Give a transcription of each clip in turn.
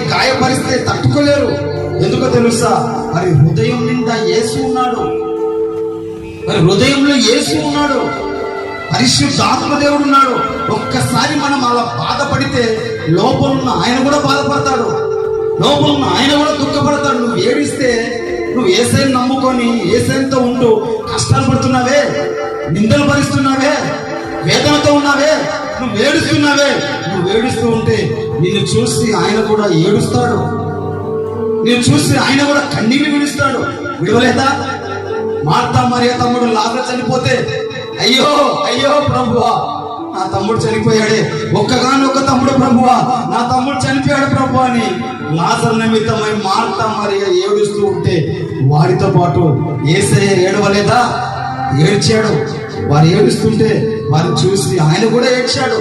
వారిని గాయపరిస్తే తట్టుకోలేరు. ఎందుకో తెలుసా? మరి హృదయం నిండా ఏసు ఉన్నాడు. మరి హృదయంలో ఏసు ఉన్నాడు. పరిశుద్ధాత్మదేవుడు ఉన్నాడు. ఒక్కసారి మనం అలా బాధపడితే లోపలున్న ఆయన కూడా బాధపడతాడు. లోపలున్న ఆయన కూడా దుఃఖపడతాడు. నువ్వు ఏడిస్తే నువ్వు ఏసైని నమ్ముకొని ఏసైన్తో ఉంటూ కష్టాలు పడుతున్నావే? నిందలు భరిస్తున్నావే? వేదనతో ఉన్నావే? నువ్వు ఏడుస్తున్నావే? నువ్వు ఏడుస్తూ ఉంటే నిన్ను చూసి ఆయన కూడా ఏడుస్తాడు. నేను చూసి ఆయన కూడా కన్నీళ్ళు విడుస్తాడు. విడవలేదా? మార్తా మరియ తమ్ముడు లాగా చనిపోతే అయ్యో అయ్యో ప్రభువా నా తమ్ముడు చనిపోయాడే. ఒక్కగానొక్క తమ్ముడు ప్రభువా నా తమ్ముడు చనిపోయాడు ప్రభు అని లాజర్ నిమిత్తమై మార్తా మరియ ఏడుస్తూ ఉంటే వారితో పాటు ఏసయ్య ఏడవలేదా? ఏడ్చాడు. వారు ఏడుస్తుంటే వారిని చూసి ఆయన కూడా ఏడ్చాడు.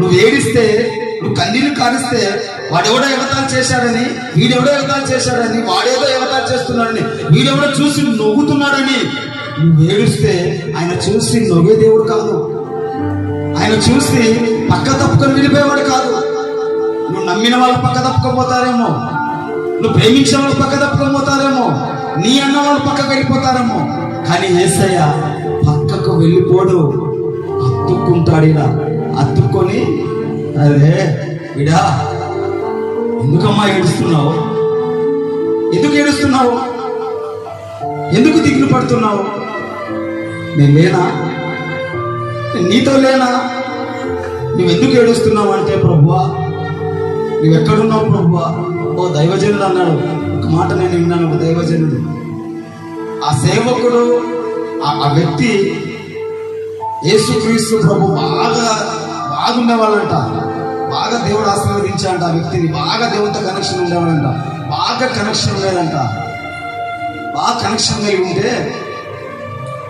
నువ్వు ఏడిస్తే నువ్వు కన్నీళ్ళు కారిస్తే వాడెవడో ఎగతాలు చేశాడని వీడెవడో ఎగతాలు చేశాడని వాడేదో ఎగతాలు చేస్తున్నాడని వీడెవడో చూసి నవ్వుతున్నాడని నువ్వు ఏడుస్తే ఆయన చూసి నవ్వే దేవుడు కాదు. ఆయన చూసి పక్క తప్పుకొని వెళ్ళిపోయేవాడు కాదు. నువ్వు నమ్మిన వాళ్ళు పక్క తప్పుకోపోతారేమో నువ్వు ప్రేమించిన వాళ్ళు పక్క తప్పుకోపోతారేమో నీ అన్న వాళ్ళు పక్కకు వెళ్ళిపోతారేమో. కానీ ఏసయ్య పక్కకు వెళ్ళిపోడు. అత్తుక్కుంటాడు ఇలా అత్తుక్కొని అరే విడా ఎందుకమ్మా ఏడుస్తున్నావు? ఎందుకు ఏడుస్తున్నావు? ఎందుకు దిగులు పడుతున్నావు? నేను లేనా నీతో లేనా? నువ్వెందుకు ఏడుస్తున్నావు అంటే ప్రభువా నువ్వెక్కడున్నావు ప్రభువా? ఓ దైవజనుడు అన్నాడు. ఒక మాట నేను విన్నాను ఒక దైవజనుడు. ఆ సేవకుడు ఆ ఆ వ్యక్తి యేసుక్రీస్తు ప్రభు బాగా బాగుండేవాళ్ళంట బాగా దేవుడు ఆశీర్వదించాడంట ఆ వ్యక్తిని. బాగా దేవుడితో కనెక్షన్ ఉండేవాడంట. బాగా కనెక్షన్ ఉండేదంట. బాగా కనెక్షన్ కలిగి ఉంటే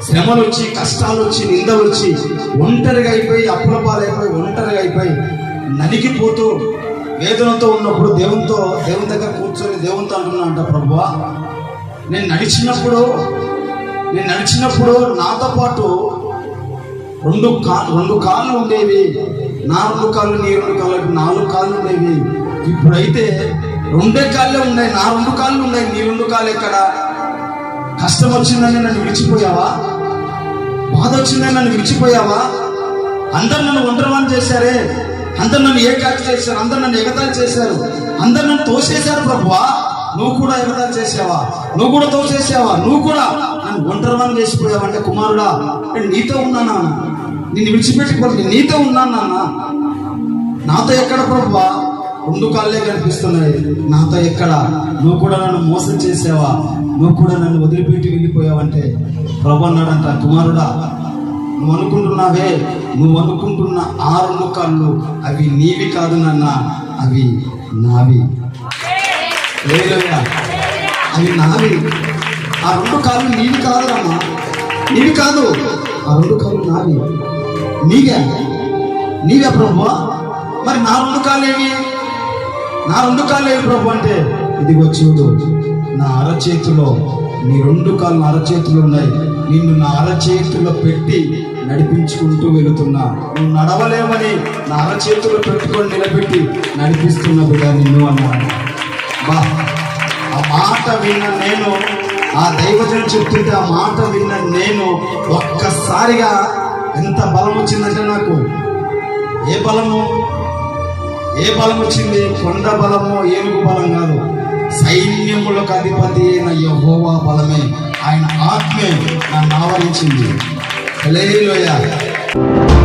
శ్రమలు వచ్చి కష్టాలు వచ్చి నిందలు వచ్చి ఒంటరిగా అయిపోయి అప్పుల పాలైపోయి ఒంటరిగా అయిపోయి నలిగిపోతూ వేదనతో ఉన్నప్పుడు దేవునితో దేవుని దగ్గర కూర్చొని దేవునితో అంటున్నా అంట ప్రభువా నేను నడిచినప్పుడు నేను నడిచినప్పుడు నాతో పాటు రెండు కా రెండు కాళ్ళు ఉండేవి. నాలుగు కాళ్ళు నీ రెండు కాళ్ళు నాలుగు కాళ్ళు ఉండేవి ఇప్పుడైతే రెండే కాళ్ళే ఉన్నాయి. నా రెండు కాళ్ళు ఉన్నాయి. నీ రెండు కాళ్ళు ఎక్కడ కష్టం వచ్చిందని నన్ను విడిచిపోయావా? బాధ వచ్చిందని నన్ను విడిచిపోయావా? అందరు నన్ను ఒంటరివాణి చేశారే. అందరు నన్ను ఏకాకి చేశారు. అందరు నన్ను ఎగతాలు చేశారు. అందరు నన్ను తోసేశారు ప్రభువా. నువ్వు కూడా ఎగతాలు చేసావా నువ్వు కూడా తోసేసావా నువ్వు కూడా నన్ను ఒంటరివాణి చేసిపోయావా అంటే కుమారుడా నేను నీతో ఉన్నానా? నిన్ను విడిచిపెట్టుకోండి నీతో ఉన్నాను నాన్న. నాతో ఎక్కడ ప్రభువా? రెండు కాళ్ళే కనిపిస్తున్నాయి. నాతో ఎక్కడ? నువ్వు కూడా నన్ను మోసం చేసావా? నువ్వు కూడా నన్ను వదిలిపెట్టి వెళ్ళిపోయావంటే? ప్రభు అన్నాడంట కుమారుడా నువ్వు అనుకుంటున్నావే? నువ్వు అనుకుంటున్న ఆ రెండు కాళ్ళు అవి నీవి కాదు నాన్న. అవి నావి. అవి నావి. ఆ రెండు కాళ్ళు నీవి కాదు అమ్మా. నీవి కాదు. ఆ రెండు కాళ్ళు నావి. నీవే నీవే ప్రభు. మరి నా రెండు కాళ్ళు నా రెండు కాళ్ళు ప్రభు అంటే ఇదిగో చూడు నా అరచేతిలో నీ రెండు కాళ్ళు నా ఉన్నాయి. నిన్ను నా అరచేతిలో పెట్టి నడిపించుకుంటూ వెళుతున్నా. నువ్వు నడవలేమని నా అరచేతిలో పెట్టుకొని నిలబెట్టి నడిపిస్తున్న బిడ్డ నిన్ను అన్నాడు. బా ఆ మాట విన్న నేను ఆ దైవజనం చెప్తుంటే ఆ మాట విన్న నేను ఒక్కసారిగా ఎంత బలం వచ్చిందంటే నాకు? ఏ బలము? ఏ బలం వచ్చింది కొండ బలము ఏనుగు బలం కాదు. సైన్యములకు అధిపతి అయిన యహోవా బలమే. ఆయన ఆత్మే నన్ను ఆవరించింది. హల్లెలూయా.